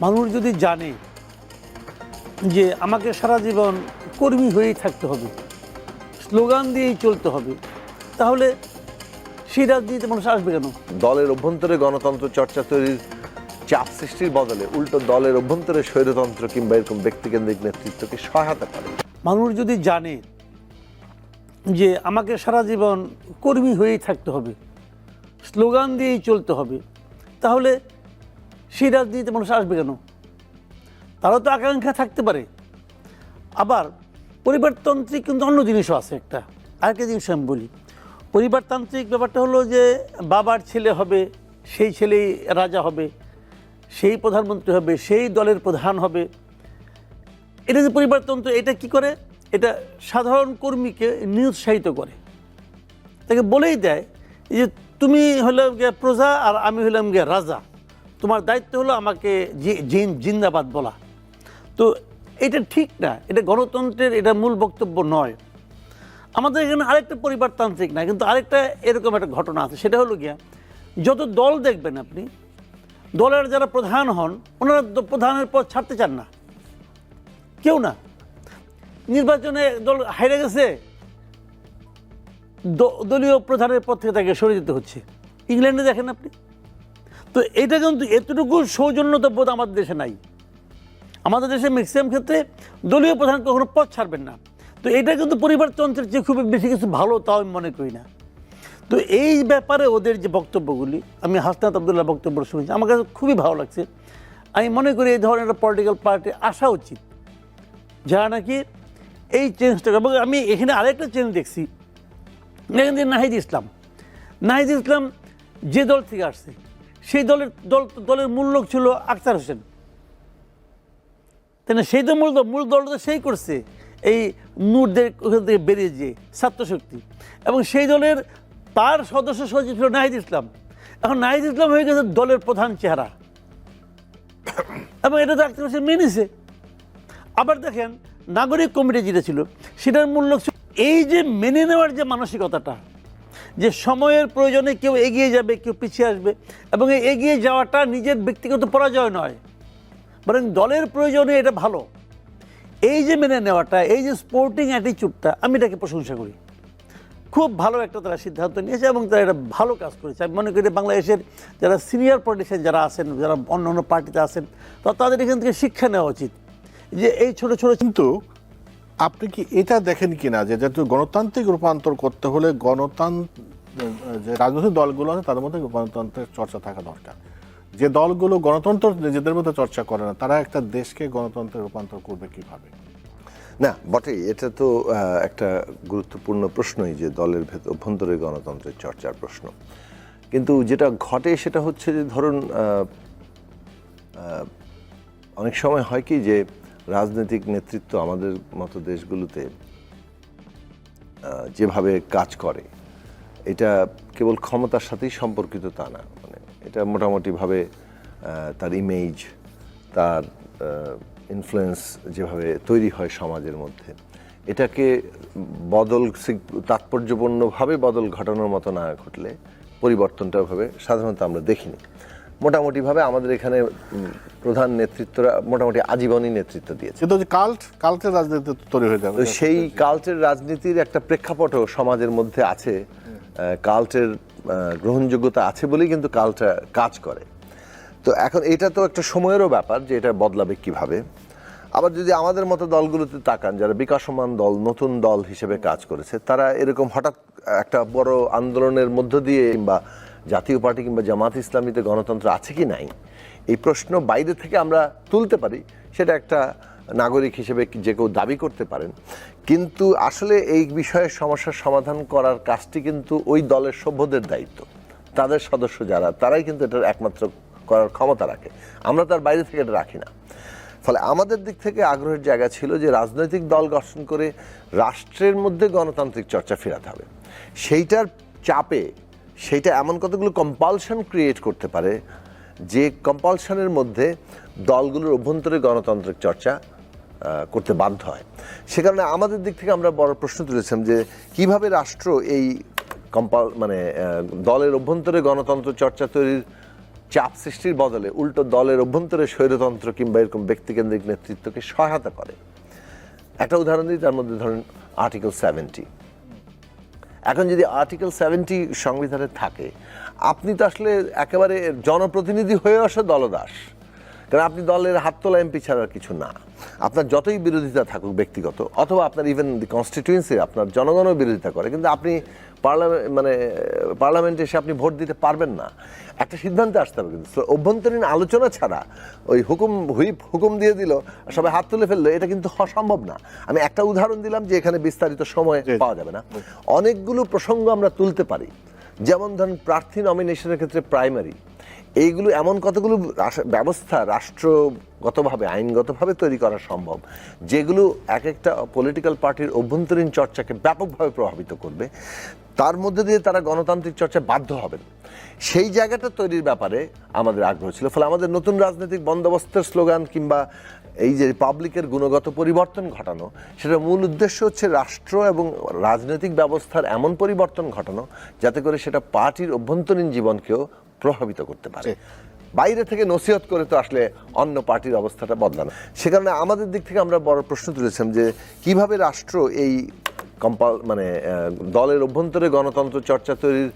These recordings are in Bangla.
মানুষ যদি জানে যে আমাকে সারা জীবন কর্মী হয়েই থাকতে হবে স্লোগান দিয়েই চলতে হবে তাহলে সেই রাজনীতিতে মানুষ আসবে কেন? দলের অভ্যন্তরে গণতন্ত্র চর্চা তৈরির চাপ সৃষ্টির বদলে উল্টো দলের অভ্যন্তরে স্বৈরতন্ত্র কিংবা এরকম ব্যক্তিকেন্দ্রিক নেতৃত্বকে সহায়তা করে। মানুষ যদি জানে যে আমাকে সারা জীবন কর্মী হয়েই থাকতে হবে স্লোগান দিয়েই চলতে হবে তাহলে সেই রাজনীতিতে মানুষ আসবে কেন? তারও তো আকাঙ্ক্ষা থাকতে পারে। আবার পরিবারতান্ত্রিক কিন্তু অন্য জিনিসও আছে একটা। আরেকটা জিনিস আমি বলি, পরিবারতান্ত্রিক ব্যাপারটা হলো যে বাবার ছেলে হবে, সেই ছেলেই রাজা হবে, সেই প্রধানমন্ত্রী হবে, সেই দলের প্রধান হবে। এটা যে পরিবারতন্ত্র, এটা কি করে? এটা সাধারণ কর্মীকে নিরুৎসাহিত করে। তাকে বলেই দেয় যে তুমি হলাম গিয়ে প্রজা আর আমি হলাম গিয়ে রাজা। তোমার দায়িত্ব হলো আমাকে জিন- জিন্দাবাদ বলা। তো এটা ঠিক না, এটা গণতন্ত্রের, এটা মূল বক্তব্য নয়। আমাদের এখানে আরেকটা পরিবারতান্ত্রিক না, কিন্তু আরেকটা এরকম একটা ঘটনা আছে, সেটা হলো গিয়া, যত দল দেখবেন আপনি, দলের যারা প্রধান হন, ওনারা প্রধানের পদ ছাড়তে চান না। কেউ না। নির্বাচনে দল হাইরে গেছে দলীয় প্রধানের পদ থেকে তাকে সরে যেতে হচ্ছে। ইংল্যান্ডে দেখেন আপনি। তো এটা কিন্তু এতটুকু সৌজন্যতা বোধ আমাদের দেশে নাই। আমাদের দেশে ম্যাক্সিমাম ক্ষেত্রে দলীয় প্রধান কখনো পথ ছাড়বেন না। তো এটা কিন্তু পরিবারতন্ত্রের চেয়ে খুব বেশি কিছু ভালো তাও আমি মনে করি না। তো এই ব্যাপারে ওদের যে বক্তব্যগুলি, আমি হাসনাত আবদুল্লাহ বক্তব্য শুনেছি, আমার কাছে খুবই ভালো লাগছে। আমি মনে করি এই ধরনের পলিটিক্যাল পার্টি আসা উচিত। যারা নাকি এই চেঞ্জটা এবং আমি এখানে আরেকটা চেঞ্জ দেখছি। এখান থেকে নাহিদ ইসলাম। নাহিদ ইসলাম যে দল থেকে আসছে সেই দলের দল, দলের মূল লোক ছিল আখতার হোসেন। তাই না? সেই তো মূল মূল দলটা সেই করছে। এই নূরদের ওখান থেকে বেরিয়ে যে ছাত্রশক্তি এবং সেই দলের তার সদস্য সচিব ছিল নাহিদ ইসলাম। এখন নাহিদ ইসলাম হয়ে গেছে দলের প্রধান চেহারা। এবং এটা তো আখতার হোসেন মেনেছে আবার দেখেন, নাগরিক কমিটি যেটা ছিল, সেটার মূল লক্ষ্য এই যে মেনে নেওয়ার যে মানসিকতাটা যে সময়ের প্রয়োজনে কেউ এগিয়ে যাবে, কেউ পিছিয়ে আসবে এবং এই এগিয়ে যাওয়াটা নিজের ব্যক্তিগত পরাজয় নয়, বরং দলের প্রয়োজনে এটা ভালো। এই যে মেনে নেওয়াটা, এই যে স্পোর্টিং অ্যাটিচিউডটা আমি এটাকে প্রশংসা করি। খুব ভালো একটা তারা সিদ্ধান্ত নিয়েছে এবং তারা এটা ভালো কাজ করেছে। আমি মনে করি বাংলাদেশের যারা সিনিয়র পলিটিশিয়ান যারা আছেন, যারা অন্য অন্য পার্টিতে আছেন তো তাদের এখান থেকে শিক্ষা নেওয়া উচিত। যে এই ছোট ছোট কিন্তু আপনি কি এটা দেখেন কিনা যে যেহেতু গণতান্ত্রিক রূপান্তর করতে হলে গণতন্ত্র যে রাজনৈতিক দলগুলো আছে, তাদের মধ্যে গণতন্ত্রের চর্চা থাকা দরকার। যে দলগুলো গণতন্ত্র নিজেদের মধ্যে চর্চা করে না, তারা একটা দেশকে গণতন্ত্রে রূপান্তর করবে কীভাবে? না বটে এটা তো একটা গুরুত্বপূর্ণ প্রশ্নই যে দলের ভেতর অভ্যন্তরে গণতন্ত্রের চর্চার প্রশ্ন। কিন্তু যেটা ঘটে সেটা হচ্ছে যে ধরুন অনেক সময় হয় কি যে রাজনৈতিক নেতৃত্ব আমাদের মতো দেশগুলোতে যেভাবে কাজ করে, এটা কেবল ক্ষমতার সাথেই সম্পর্কিত তা না। মানে এটা মোটামুটিভাবে তার ইমেজ তার ইনফ্লুয়েন্স যেভাবে তৈরি হয় সমাজের মধ্যে, এটাকে বদল তাৎপর্যপূর্ণভাবে বদল ঘটানোর মতো না ঘটলে পরিবর্তনটা ভাবে সাধারণত আমরা দেখিনি। মোটামুটিভাবে আমাদের এখানে প্রধান নেতৃত্বরা মোটামুটি আজীবনই নেতৃত্ব দিয়েছে। কিন্তু যে কাল্ট কাল্টের রাজনীতি তৈরি হয়ে যাবে। সেই কাল্টের রাজনীতির একটা প্রেক্ষাপটও সমাজের মধ্যে আছে। কাল্টের গ্রহণযোগ্যতা আছে বলেই কিন্তু কালটা কাজ করে। তো এখন এটা তো একটা সময়েরও ব্যাপার যে এটা বদলাবে কীভাবে। আবার যদি আমাদের মতো দলগুলোতে তাকান যারা বিকাশমান দল নতুন দল হিসেবে কাজ করেছে তারা এরকম হঠাৎ একটা বড় আন্দোলনের মধ্য দিয়ে কিংবা জাতীয় পার্টি কিংবা জামাত ইসলামীতে গণতন্ত্র আছে কি নাই? এই প্রশ্ন বাইরে থেকে আমরা তুলতে পারি, সেটা একটা নাগরিক হিসেবে যে কেউ দাবি করতে পারেন। কিন্তু আসলে এই বিষয়ে সমস্যার সমাধান করার কাজটি কিন্তু ওই দলের সভ্যদের দায়িত্ব। তাদের সদস্য যারা, তারাই কিন্তু এটার একমাত্র করার ক্ষমতা রাখে। আমরা তার বাইরে থেকে এটা রাখি না। ফলে আমাদের দিক থেকে আগ্রহের জায়গা ছিল যে রাজনৈতিক দল গঠন করে রাষ্ট্রের মধ্যে গণতান্ত্রিক চর্চা ফেরাতে হবে। সেইটার চাপে সেইটা এমন কতগুলো কম্পালশন ক্রিয়েট করতে পারে যে কম্পালশনের মধ্যে দলগুলোর অভ্যন্তরে গণতান্ত্রিক চর্চা করতে বাধ্য হয়। সে কারণে আমাদের দিক থেকে আমরা বড় প্রশ্ন তুলেছিলাম যে কীভাবে রাষ্ট্র এই কম্পাল মানে দলের অভ্যন্তরে গণতন্ত্র চর্চা তৈরির চাপ সৃষ্টির বদলে উল্টো দলের অভ্যন্তরে স্বৈরতন্ত্র কিংবা এরকম ব্যক্তিকেন্দ্রিক নেতৃত্বকে সহায়তা করে। একটা উদাহরণ দিই, তার মধ্যে ধরেন আর্টিকেল সেভেন্টি এখন যদি আর্টিকেল সেভেন্টি সংবিধানে থাকে আপনি তো আসলে একেবারে জনপ্রতিনিধি হয়ে আসে দলদাস। কারণ আপনি দলের হাত তোলা এমপি ছাড়া কিছু না। আপনার যতই বিরোধিতা থাকুক ব্যক্তিগত অথবা আপনার ইভেন দি কনস্টিটিউয়েন্সি আপনার জনগণও বিরোধিতা করে কিন্তু আপনি পার্লামেন্ট মানে পার্লামেন্টে এসে আপনি ভোট দিতে পারবেন না। একটা সিদ্ধান্তে আসতে হবে কিন্তু। অভ্যন্তরীণ আলোচনা ছাড়া ওই হুকুম হুইপ হুকুম দিয়ে দিল সবাই হাত তুলে ফেলল এটা কিন্তু হওয়া সম্ভব না। আমি একটা উদাহরণ দিলাম যে এখানে বিস্তারিত সময় পাওয়া যাবে না। অনেকগুলো প্রসঙ্গ আমরা তুলতে পারি। যেমন ধরেন প্রার্থী নমিনেশনের ক্ষেত্রে প্রাইমারি এইগুলো এমন কতগুলো ব্যবস্থা রাষ্ট্রগতভাবে, আইনগতভাবে তৈরি করা সম্ভব, যেগুলো এক একটা পলিটিক্যাল পার্টির অভ্যন্তরীণ চর্চাকে ব্যাপকভাবে প্রভাবিত করবে, তার মধ্যে দিয়ে তারা গণতান্ত্রিক চর্চায় বাধ্য হবেন। সেই জায়গাটা তৈরির ব্যাপারে আমাদের আগ্রহ ছিল। ফলে আমাদের নতুন রাজনৈতিক বন্দোবস্তের স্লোগান কিংবা এই যে রিপাবলিকের গুণগত পরিবর্তন ঘটানো সেটার মূল উদ্দেশ্য হচ্ছে রাষ্ট্র এবং রাজনৈতিক ব্যবস্থার এমন পরিবর্তন ঘটানো যাতে করে সেটা পার্টির অভ্যন্তরীণ জীবনকেও প্রভাবিত করতে পারে। বাইরে থেকে নসিহত করে তো আসলে অন্য পার্টির অবস্থাটা বদলানো। সে কারণে আমাদের দিক থেকে আমরা বড় প্রশ্ন তুলেছিলাম যে কীভাবে রাষ্ট্র এই কম্পাল মানে দলের অভ্যন্তরে গণতন্ত্র চর্চা তৈরির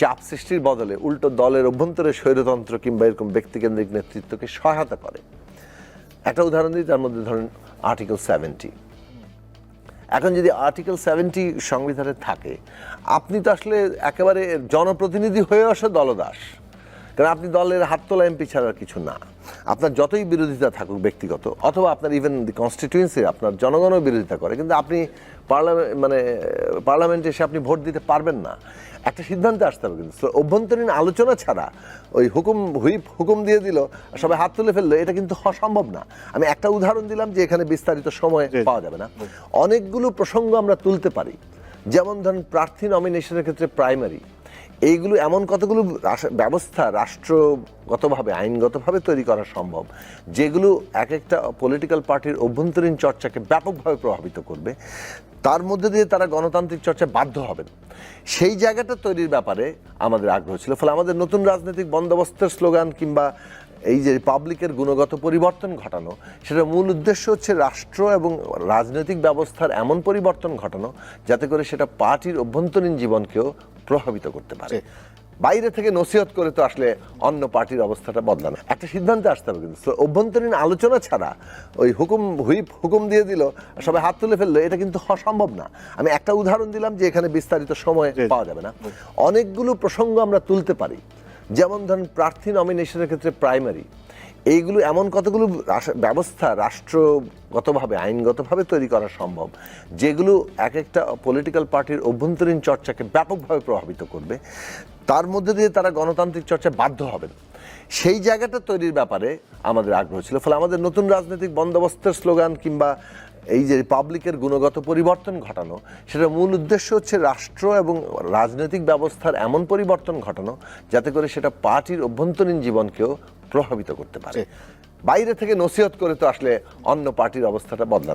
চাপ সৃষ্টির বদলে উল্টো দলের অভ্যন্তরে স্বৈরতন্ত্র কিংবা এরকম ব্যক্তিকেন্দ্রিক নেতৃত্বকে সহায়তা করে। একটা উদাহরণ দিই, তার মধ্যে ধরেন আর্টিকেল সেভেন্টি এখন যদি আর্টিকেল সেভেন্টি সংবিধানে থাকে, আপনি তো আসলে একেবারে জনপ্রতিনিধি হয়ে আসে দলদাস। কারণ আপনি দলের হাত তোলা এমপি ছাড়া কিছু না। আপনার যতই বিরোধিতা থাকুক ব্যক্তিগত অথবা আপনার ইভেন দি কনস্টিটিউয়েন্সি আপনার জনগণও বিরোধিতা করে কিন্তু আপনি পার্লামেন্ট মানে পার্লামেন্টে এসে আপনি ভোট দিতে পারবেন না। একটা সিদ্ধান্তে আসতে হবে কিন্তু। অভ্যন্তরীণ আলোচনা ছাড়া ওই হুকুম হুইপ হুকুম দিয়ে দিল সবাই হাত তুলে ফেলল এটা কিন্তু হওয়া সম্ভব না। আমি একটা উদাহরণ দিলাম যে এখানে বিস্তারিত সময় পাওয়া যাবে না। অনেকগুলো প্রসঙ্গ আমরা তুলতে পারি। যেমন ধরেন প্রার্থী নমিনেশনের ক্ষেত্রে প্রাইমারি এইগুলো এমন কতগুলো ব্যবস্থা রাষ্ট্রগতভাবে, আইনগতভাবে তৈরি করা সম্ভব, যেগুলো এক একটা পলিটিক্যাল পার্টির অভ্যন্তরীণ চর্চাকে ব্যাপকভাবে প্রভাবিত করবে, তার মধ্যে দিয়ে তারা গণতান্ত্রিক চর্চায় বাধ্য হবেন। সেই জায়গাটা তৈরির ব্যাপারে আমাদের আগ্রহ ছিল। ফলে আমাদের নতুন রাজনৈতিক বন্দোবস্তের স্লোগান কিংবা এই যে রিপাবলিকের গুণগত পরিবর্তন ঘটানো সেটার মূল উদ্দেশ্য হচ্ছে রাষ্ট্র এবং রাজনৈতিক ব্যবস্থার এমন পরিবর্তন ঘটানো যাতে করে সেটা পার্টির অভ্যন্তরীণ জীবনকেও প্রভাবিত করতে পারে। বাইরে থেকে নসিহত করে তো আসলে অন্য পার্টির অবস্থাটা বদলানো। একটা সিদ্ধান্তে আসতে হবে কিন্তু। অভ্যন্তরীণ আলোচনা ছাড়া ওই হুকুম হুইপ হুকুম দিয়ে দিল সবাই হাত তুলে ফেলল এটা কিন্তু সম্ভব না। আমি একটা উদাহরণ দিলাম যে এখানে বিস্তারিত সময় পাওয়া যাবে না। অনেকগুলো প্রসঙ্গ আমরা তুলতে পারি। যেমন ধরেন প্রার্থী নমিনেশনের ক্ষেত্রে প্রাইমারি এইগুলো এমন কতগুলো ব্যবস্থা রাষ্ট্রগতভাবে, আইনগতভাবে তৈরি করা সম্ভব, যেগুলো এক একটা পলিটিক্যাল পার্টির অভ্যন্তরীণ চর্চাকে ব্যাপকভাবে প্রভাবিত করবে, তার মধ্যে দিয়ে তারা গণতান্ত্রিক চর্চা বাধ্য হবেন। সেই জায়গাটা তৈরির ব্যাপারে আমাদের আগ্রহ ছিল, ফলে আমাদের নতুন রাজনৈতিক বন্দোবস্তের স্লোগান কিংবা এই যে পাবলিকের গুণগত পরিবর্তন ঘটানো সেটার মূল উদ্দেশ্য হচ্ছে রাষ্ট্র এবং রাজনৈতিক ব্যবস্থার এমন পরিবর্তন ঘটানো যাতে করে সেটা পার্টির অভ্যন্তরীণ জীবনকেও প্রভাবিত করতে পারে। বাইরে থেকে নসিহত করে তো আসলে অন্য পার্টির অবস্থাটা বদলানো।